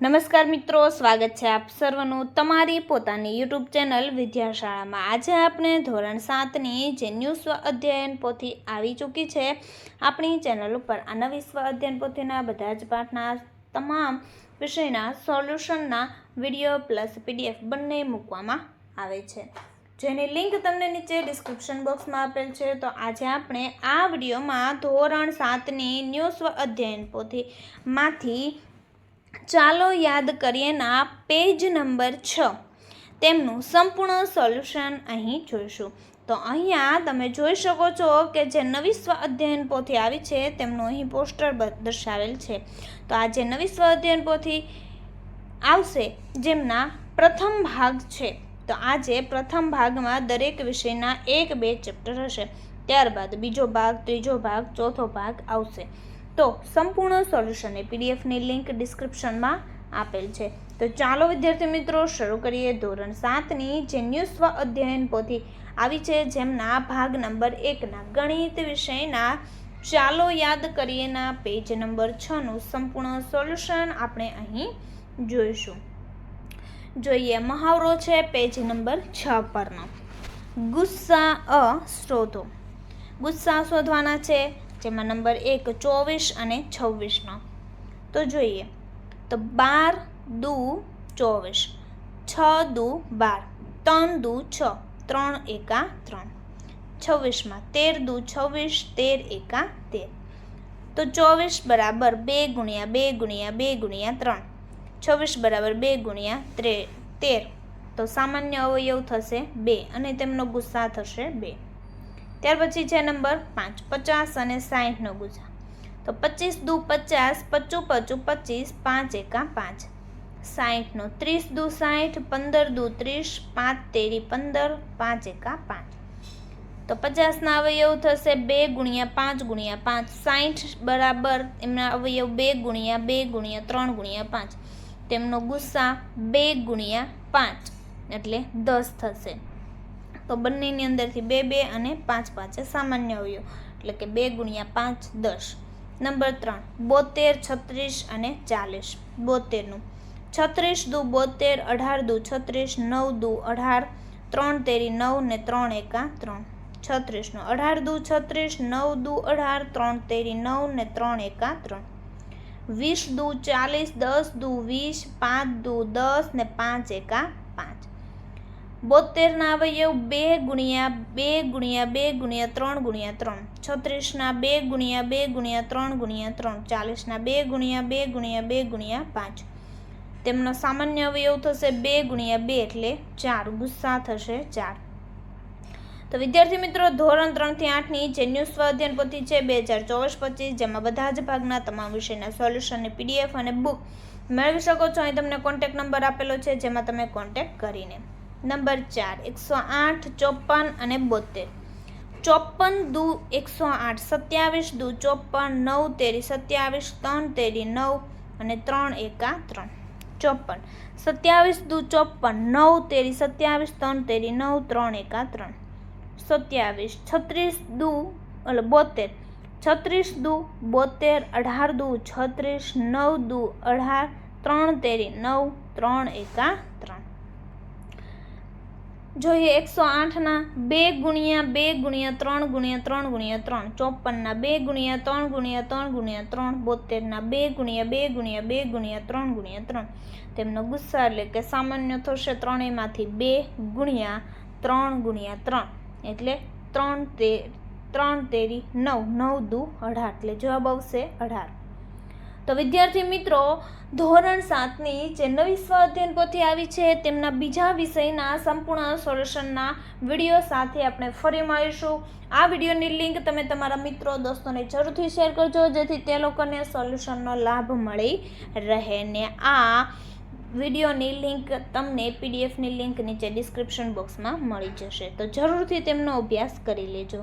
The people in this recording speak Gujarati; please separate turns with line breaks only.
નમસ્કાર મિત્રો, સ્વાગત છે આપ સર્વનું તમારી પોતાની યુટ્યુબ ચેનલ વિદ્યાશાળામાં. આજે આપણે ધોરણ સાતની જે ન્યૂ સ્વ અધ્યયન પોથી આવી ચૂકી છે, આપણી ચેનલ ઉપર આ નવી સ્વ અધ્યયન પોથીના બધા જ પાઠના તમામ વિષયના સોલ્યુશનના વીડિયો પ્લસ પીડીએફ બંને મૂકવામાં આવે છે. જેની લિંક તમને નીચે ડિસ્ક્રિપ્શન બોક્સમાં આપેલ છે, તો આજે આપણે આ વિડીયોમાં ધોરણ સાતની ન્યૂ સ્વ અધ્યયન પોથીમાંથી ચાલો યાદ કરીએના પેજ નંબર છ. તેમનું સંપૂર્ણ સોલ્યુશન અહીં જોઈશું. તો અહીંયા તમે જોઈ શકો છો કે જે નવી સ્વ અધ્યયન પોથી આવી છે, તેમનું અહીં પોસ્ટર દર્શાવેલ છે. તો આ જે નવી સ્વ અધ્યયન પોથી આવશે, જેમના પ્રથમ ભાગ છે. તો આજે પ્રથમ ભાગમાં દરેક વિષયના એક બે ચેપ્ટર હશે. ત્યારબાદ બીજો ભાગ, ત્રીજો ભાગ, ચોથો ભાગ આવશે. તો સંપૂર્ણ સોલ્યુશન એ પીડીએફની લિંક ડિસ્ક્રિપ્શનમાં આપેલ છે. તો ચાલો વિદ્યાર્થી મિત્રો શરૂ કરીએ ધોરણ સાતની જે ન્યૂ સ્વ અધ્યયન પોથી. આવી છે જેમના ભાગ નંબર એકના ગણિત વિષયના. ચાલો યાદ કરીએના પેજ નંબર છનું સંપૂર્ણ સોલ્યુશન આપણે અહીં જોઈશું. જોઈએ મહાવરો છે પેજ નંબર છ પરનો. ગુસ્સા અ શોધો. ગુસ્સા શોધવાના છે જેમાં નંબર એક ચોવીસ અને છવ્વીસનો. તો જોઈએ. તો બાર દુ ચોવીસ, છ દુ બાર, ત્રણ દુ છ, ત્રણ એકા ત્રણ. છવ્વીસમાં તેર દુ છવ્વીસ, તેર એકા તેર. તો ચોવીસ બરાબર બે ગુણ્યા બે ગુણ્યા બે ગુણ્યા ત્રણ. છવ્વીસ બરાબર બે ગુણ્યા ત્રે, તેર. તો સામાન્ય અવયવ થશે બે અને તેમનો ગુસ્સા થશે બે. ત્યાર પછી છે નંબર પાંચ, પચાસ અને સાહીઠનો ગુસ્સા તો પચીસ દુ પચાસ, પચું પચું પચીસ, પાંચ એકા પાંચ. સાહીઠનો ત્રીસ દુ સાહીઠ, પંદર દુ ત્રીસ, પાંચ તેરી પંદર, પાંચ એકા પાંચ. તો પચાસના અવયવ થશે બે ગુણ્યા પાંચ ગુણ્યા પાંચ. સાહીઠ બરાબર એમના અવયવ બે ગુણ્યા બે ગુણ્યા ત્રણ ગુણ્યા પાંચ. તેમનો ગુસ્સા બે ગુણ્યા પાંચ. એટલે દસ થશે. તો બંનેની અંદરથી બે બે અને પાંચ પાંચ સામાન્ય અવયવ. એટલે કે બે ગુણ્યા પાંચ, દસ. નંબર ત્રણ, બોતેર, છત્રીસ અને ચાલીસ. બોતેરનું. છત્રીસ દુ બોતેર, અઢાર દુ છત્રીસ, નવ દુ અઢાર. ત્રણ તેરી નવ ને ત્રણ એકા ત્રણ. છત્રીસનું. અઢાર દુ છત્રીસ, નવ દુ અઢાર, ત્રણ તેરી નવ ને ત્રણ એકા ત્રણ. વીસ દુ ચાલીસ, દસ દુ વીસ, પાંચ દુ દસ ને પાંચ એકા પાંચ. બોતેરના અવયવ બે ગુણ્યા બે ગુણ્યા બે ગુણ્યા ત્રણ ગુણ્યા ત્રણ. છત્રીસના બે ગુણ્યા બે ગુણ્યા ત્રણ ગુણ્યા ત્રણ. ચાલીસના બે ગુણ્યા બે ગુણ્યા બે ગુણ્યા પાંચ. તેમનો સામાન્ય અવયવ થશે બે ગુણ્યા બે એટલે ચાર. ગુસ્સા થશે ચાર. તો વિદ્યાર્થી મિત્રો, ધોરણ ત્રણથી આઠની જે ન્યૂ સ્વાધ્યન પોથી છે બે હજાર ચોવીસ પચીસ, જેમાં બધા જ ભાગના તમામ વિષયના સોલ્યુશનની પીડીએફ અને બુક મેળવી શકો છો. અહીં તમને કોન્ટેક નંબર આપેલો છે, જેમાં તમે કોન્ટેક્ટ કરીને નંબર ચાર, એકસો આઠ ચોપન અને બોતેર. ચોપન દુ એકસો આઠ, સત્યાવીસ દુ ચોપન નવ તેરી સત્યાવીસ, ત્રણ તેરી નવ અને ત્રણ એકા ત્રણ. ચોપન સત્યાવીસ દુ ચોપન નવ તેરી સત્યાવીસ, ત્રણ તેરી નવ, ત્રણ એકા ત્રણ. સત્યાવીસ. છત્રીસ દુ એટલે બોતેર. છત્રીસ દુ, બોતેર, અઢાર દુ, છત્રીસ, નવ દુ, અઢાર, ત્રણ તેરી નવ, ત્રણ એકા ત્રણ. જોઈએ એકસો આઠના બે ગુણ્યા બે ગુણ્યા ત્રણ ગુણ્યા ત્રણ ગુણ્યા ત્રણ. ચોપનના બે ગુણ્યા ત્રણ ગુણ્યા ત્રણ ગુણ્યા ત્રણ. બોતેરના બે ગુણ્યા બે ગુણ્યા બે ગુણ્યા ત્રણ ગુણ્યા ત્રણ. તેમનો ગુસ્સા એટલે કે સામાન્ય થશે ત્રણેયમાંથી બે ગુણ્યા ત્રણ ગુણ્યા ત્રણ. એટલે ત્રણ તે, ત્રણ તેરી નવ. નવ દુ અઢાર. એટલે જવાબ આવશે અઢાર. તો વિદ્યાર્થી મિત્રો, ધોરણ સાતની જે નવી સ્વાધ્યાયન પોથી આવી છે, તેમના બીજા વિષયના સંપૂર્ણ સોલ્યુશનના વીડિયો સાથે આપણે ફરી મળીશું. આ વિડીયોની લિંક તમે તમારા મિત્રો, દોસ્તોને જરૂરથી શેર કરજો, જેથી તે લોકોને સોલ્યુશનનો લાભ મળી રહે. ને આ વિડીયોની લિંક તમને પીડીએફની લિંક નીચે ડિસ્ક્રિપ્શન બોક્સમાં મળી જશે. તો જરૂરથી તેમનો અભ્યાસ કરી લેજો.